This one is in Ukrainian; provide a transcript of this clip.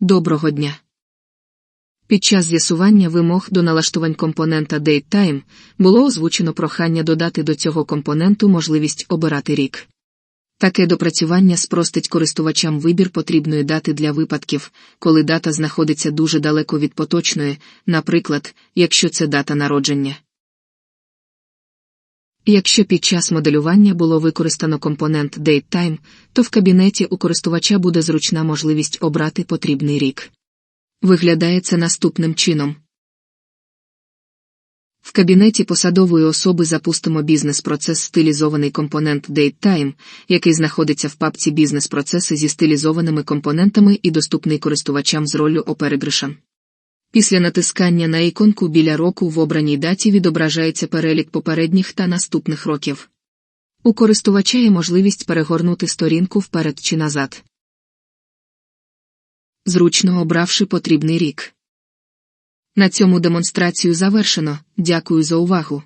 Доброго дня. Під час з'ясування вимог до налаштувань компонента DateTime було озвучено прохання додати до цього компоненту можливість обирати рік. Таке допрацювання спростить користувачам вибір потрібної дати для випадків, коли дата знаходиться дуже далеко від поточної, наприклад, якщо це дата народження. Якщо під час моделювання було використано компонент DateTime, то в кабінеті у користувача буде зручна можливість обрати потрібний рік. Виглядає це наступним чином. В кабінеті посадової особи запустимо бізнес-процес стилізований компонент DateTime, який знаходиться в папці бізнес-процеси зі стилізованими компонентами і доступний користувачам з роллю оперегриша. Після натискання на іконку біля року в обраній даті відображається перелік попередніх та наступних років. У користувача є можливість перегорнути сторінку вперед чи назад. Зручно обравши потрібний рік. На цьому демонстрацію завершено. Дякую за увагу.